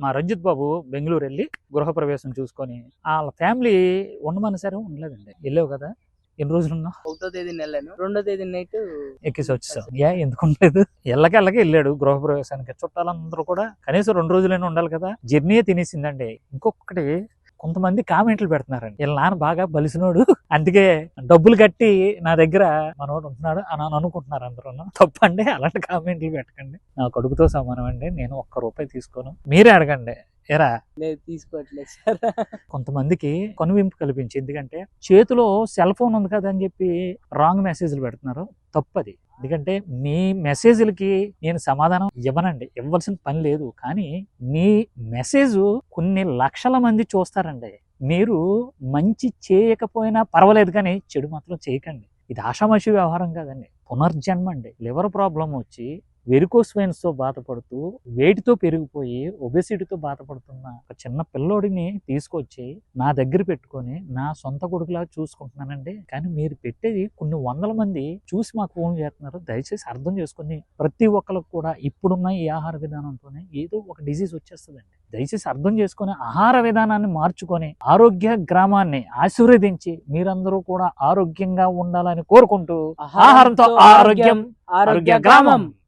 మా రంజిత్ బాబు బెంగళూరు వెళ్ళి గృహప్రవేశం చూసుకొని వాళ్ళ ఫ్యామిలీ ఉండమని సరే ఉండలేదండి. వెళ్ళావు కదా? ఎన్ని రోజులు ఉన్నావు ఒకటో తేదీ వెళ్ళాను. రెండో తేదీ నైట్ ఎక్కేసి వచ్చేసావు. ఏ ఎందుకు ఉండలేదు? ఎల్లకెళ్ళకి వెళ్ళాడు గృహప్రవేశానికి. చుట్టాలందరూ కూడా కనీసం రెండు రోజులైనా ఉండాలి కదా? జర్నీ తినేసిందండి. ఇంకొకటి కొంతమంది కామెంట్లు పెడుతున్నారండి. వీళ్ళ నాన్న బాగా బలిసినోడు. అందుకే డబ్బులు కట్టి నా దగ్గర మనోడు ఉంటున్నాడు అని అని అనుకుంటున్నారు అందరూ తప్పండి అలాంటి కామెంట్లు పెట్టకండి. నా కొడుకుతో సమానం అండి. నేను ఒక్క రూపాయి తీసుకోను. మీరే అడగండి. ఎరా లేదు తీసుకోవట్లేదు సార్. కొంతమందికి కనువింపు కల్పించి ఎందుకంటే చేతిలో సెల్ ఫోన్ ఉంది కదా అని చెప్పి రాంగ్ మెసేజ్లు పెడుతున్నారు. తప్పది. ఎందుకంటే మీ మెసేజ్లకి నేను సమాధానం ఇవ్వనండి. ఇవ్వాల్సిన పని లేదు. కానీ మీ మెసేజ్ కొన్ని లక్షల మంది చూస్తారండి. మీరు మంచి చేయకపోయినా పర్వాలేదు కానీ చెడు మాత్రం చేయకండి. ఇది ఆషామాషి వ్యవహారం కాదండి. పునర్జన్మ అండి. లివర్ ప్రాబ్లం వచ్చి వెరికోస్ వెయిన్స్తో బాధపడుతూ వేటితో పెరిగిపోయి ఒబెసిటీతో బాధపడుతున్న ఒక చిన్న పిల్లోడిని తీసుకొచ్చి నా దగ్గర పెట్టుకొని నా సొంత కొడుకులా చూసుకుంటున్నానండి. కానీ మీరు పెట్టేది కొన్ని వందల మంది చూసి మాకు ఫోన్ చేస్తున్నారు. దయచేసి అర్థం చేసుకొని ప్రతి ఒక్కరికి కూడా ఇప్పుడున్న ఈ ఆహార విధానంతోనే ఏదో ఒక డిసీజ్ వచ్చేస్తుందండి. దయచేసి అర్థం చేసుకొని ఆహార విధానాన్ని మార్చుకొని ఆరోగ్య గ్రామాన్ని ఆశీర్వదించి మీరందరూ కూడా ఆరోగ్యంగా ఉండాలని కోరుకుంటూ ఆహారంతో ఆరోగ్యం ఆరోగ్య గ్రామం.